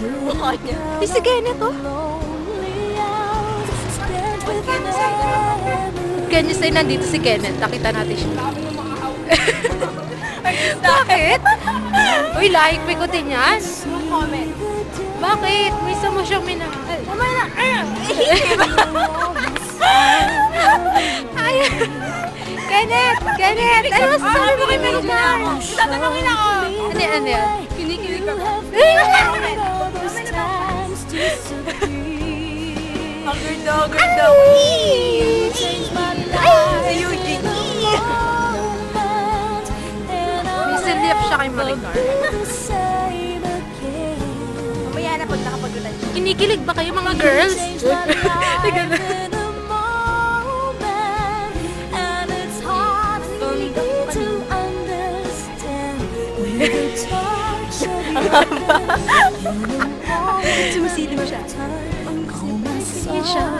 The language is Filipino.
mukha niya. Eh, si Kenneth, oh. Can you say nandito si Kenneth? Nakita natin siya. Bakit? Uy, like ko din yan. Comment. Bakit? Misa mo siyang minahal. Mamaya na. Ay, Kenneth! Kenneth! Ano masasabi mo kay Melgar? Tatanungin ako. Ano yan? Ano yan? Kinikilig ka ba? Hugger daw, hugger daw. Si Eugene. May silip siya kay Maricar. Mamaya na pag nakapaglutan siya. Kinikilig ba kayo mga girls? Sumisilip siya. Sige siya. Sige siya. sure.